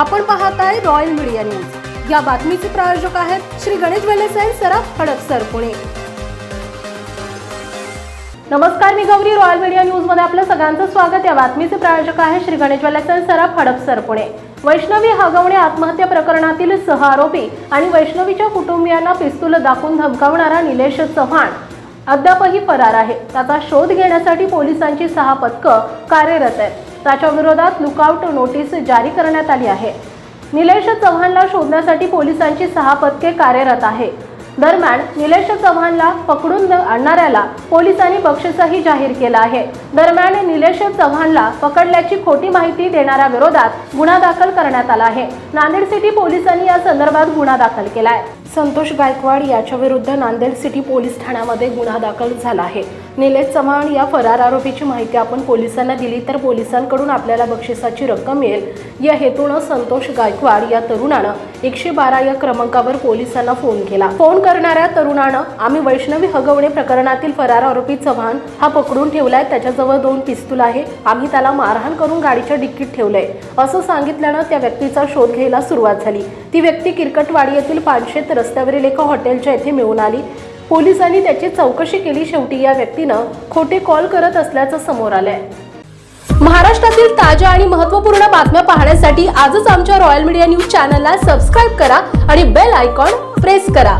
आपण पाहत आहे रॉयल मीडिया न्यूज या बातमीचे प्रायोजक आहेत श्री गणेश वेलेसाई अँड सराफ हडपसर पुणे. नमस्कार मी गौरी. रॉयल मीडिया न्यूजमध्ये आपलं सगळ्यांचं स्वागत. या बातमीचे प्रायोजक आहे श्री गणेश वेलेसाई सराफ सराफ हडपसर पुणे. वैष्णवी हगवणे आत्महत्या प्रकरणातील सह आरोपी आणि वैष्णवीच्या कुटुंबियांना पिस्तूल दाखवून धमकावणारा निलेश चव्हाण अद्यापही फरार आहे. त्याचा शोध घेण्यासाठी पोलिसांची सहा पथकं कार्यरत आहेत. त्याच्या विरोधात लुकआउट नोटीस जारी करण्यात आली आहे. निलेश चव्हाणला शोधण्यासाठी पोलिसांची सहा पथके कार्यरत आहे. दरम्यान निलेश चव्हाणला पकडून आणणाऱ्याला पोलिसांनी बक्षीसही जाहीर केलं आहे. दरम्यान निलेश चव्हाणला पकडल्याची खोटी माहिती देणाऱ्या विरोधात गुन्हा दाखल करण्यात आला आहे. नांदेड सिटी पोलिसांनी या संदर्भात गुन्हा दाखल केला आहे संतोष गायकवाड याच्या विरुद्ध नांदेड सिटी पोलीस ठाण्यामध्ये गुन्हा दाखल झाला आहे. निलेश चव्हाण या फरार आरोपीची माहिती आपण पोलिसांना दिली तर पोलिसांकडून आपल्याला बक्षिसाची रक्कम मिळेल. या हेतूनं संतोष गायकवाड या तरुणानं एकशे बारा या क्रमांकावर पोलिसांना फोन केला. फोन करणाऱ्या तरुणानं आम्ही वैष्णवी हगवणे प्रकरणातील फरार आरोपी चव्हाण हा पकडून ठेवलाय त्याच्याजवळ दोन पिस्तूल आहे आम्ही त्याला मारहाण करून गाडीच्या डिक्कीत ठेवलंय. असं सांगितल्यानं त्या व्यक्तीचा शोध घ्यायला सुरुवात झाली. ती व्यक्ती किरकटवाडी येथील पानशेत रस्त्यावरील एका हॉटेलच्या येथे मिळून आली. पोलिसांनी त्याची चौकशी केली शेवटी या व्यक्तीनं खोटे कॉल करत असल्याचं समोर आलंय. महाराष्ट्रातील ताज्या आणि महत्त्वपूर्ण बातम्या पाहण्यासाठी आजच आमच्या रॉयल मीडिया न्यूज चॅनलला सबस्क्राईब करा आणि बेल आयकॉन प्रेस करा.